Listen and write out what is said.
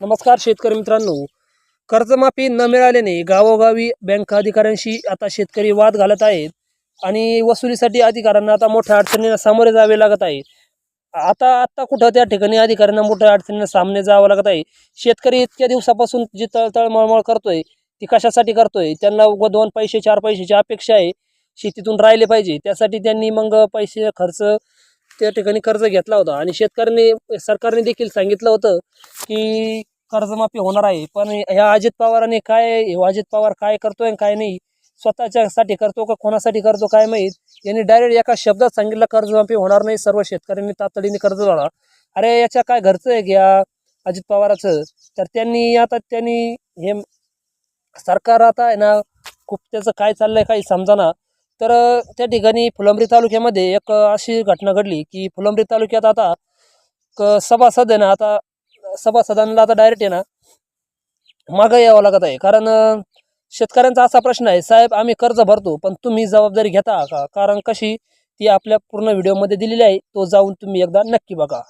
नमस्कार शेतकरी मित्रांनो. कर्जमाफी न मिळाल्याने गावोगावी बँक अधिकाऱ्यांशी आता शेतकरी वाद घालत आहेत आणि वसुलीसाठी अधिकाऱ्यांना आता मोठ्या अडचणींना सामोरे जावे लागत आहे आता आत्ता कुठं त्या ठिकाणी अधिकाऱ्यांना मोठ्या अडचणींना सामने जावं लागत आहे? शेतकरी इतक्या दिवसापासून जी तळतळ मळमळ करतोय ती कशासाठी करतोय? त्यांना उगा दोन पैसे चार पैशाची अपेक्षा आहे. शेतीतून राहिले पाहिजे. त्यासाठी त्यांनी मग पैसे खर्च त्या ठिकाणी कर्ज घेतला होता. आणि शेतकऱ्यांनी सरकारने देखील सांगितलं होतं की कर्जमाफी होणार आहे. पण ह्या अजित पवारांनी काय अजित पवार काय करतोय आणि काय नाही स्वतःच्यासाठी करतो का कोणासाठी करतो काय माहीत? यांनी डायरेक्ट एका शब्दात सांगितलं कर्जमाफी होणार नाही सर्व शेतकऱ्यांनी तातडीने कर्ज भरा अरे याच्या काय घरचं आहे घ्या अजित पवाराचं? तर त्यांनी आता त्यांनी हे सरकार आता आहे ना खूप त्याचं काय चाललंय काही समजाना. तर त्या ठिकाणी फुलंब्री तालुक्यामध्ये एक अशी घटना घडली की फुलंब्री तालुक्यात आता क सभासद आहे ना आता सभासदांना आता डायरेक्ट आहे ना मागं यावं लागत आहे. कारण शेतकऱ्यांचा असा प्रश्न आहे साहेब आम्ही कर्ज भरतो पण तुम्ही जबाबदारी घेता का? कारण कशी ती आपल्या पूर्ण व्हिडिओमध्ये दिलेली आहे तो जाऊन तुम्ही एकदा नक्की बघा.